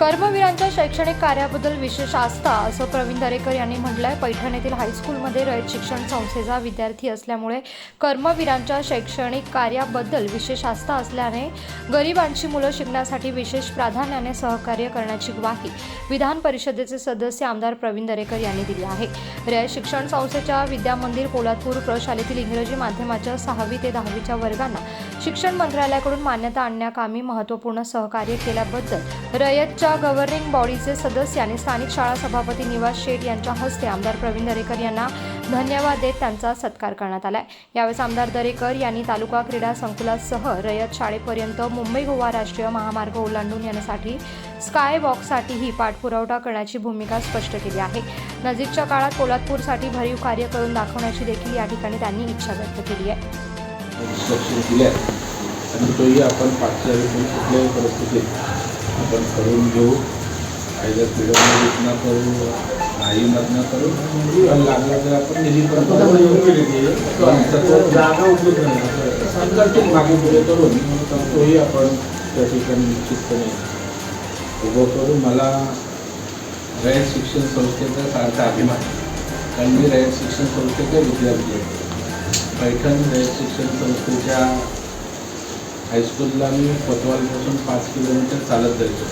कर्मवीरांच्या शैक्षणिक कार्याबद्दल विशेष आस्था असं प्रवीण दरेकर यांनी म्हटलंय. पैठण येथील हायस्कूलमध्ये रयत शिक्षण संस्थेचा विद्यार्थी असल्यामुळे कर्मवीरांच्या शैक्षणिक कार्याबद्दल विशेष आस्था असल्याने गरिबांची मुलं शिकण्यासाठी विशेष प्राधान्याने सहकार्य करण्याची ग्वाही विधान परिषदेचे सदस्य आमदार प्रवीण दरेकर यांनी दिली आहे. रयत शिक्षण संस्थेच्या विद्यामंदिर पोलादपूर प्रशालेतील इंग्रजी माध्यमाच्या सहावी ते दहावीच्या वर्गांना शिक्षण मंत्रालयाकडून मान्यता आणण्याकामी महत्त्वपूर्ण सहकार्य केल्याबद्दल रयतच्या गव्हर्निंग बॉडीचे सदस्य आणि स्थानिक शाळा सभापती निवास शेठ यांच्या हस्ते आमदार प्रवीण दरेकर यांना धन्यवाद देत त्यांचा सत्कार करण्यात आलाय. यावेळेस आमदार दरेकर यांनी तालुका क्रीडा संकुलासह रयत शाळेपर्यंत मुंबई गोवा राष्ट्रीय महामार्ग ओलांडून येण्यासाठी स्काय वॉकसाठीही पाठपुरवठा करण्याची भूमिका स्पष्ट केली आहे. नजीकच्या काळात पोलादपूरसाठी भरीव कार्य करून दाखवण्याची देखील या ठिकाणी त्यांनी इच्छा व्यक्त केली आहे. इन्स्ट्रक्शन दिले आहेत आणि तोही आपण पाचच्या वेळी कुठल्याही परिस्थितीत आपण करून घेऊ. आयदर पिढ्यामध्ये न करू नाही मधनं करू. पण लागला तर आपण निधी पण जागा संकल्पित मागे पुढे करून तर तोही आपण त्या ठिकाणी निश्चितपणे उभं करू. मला रयत शिक्षण संस्थेचा सारखा अभिमान आहे. कारण मी रयत शिक्षण संस्थेचे विद्यार्थी आहे. पैठण शिक्षण संस्थेच्या हायस्कूलला मी पटवालपासून पाच किलोमीटर चालत जायचो.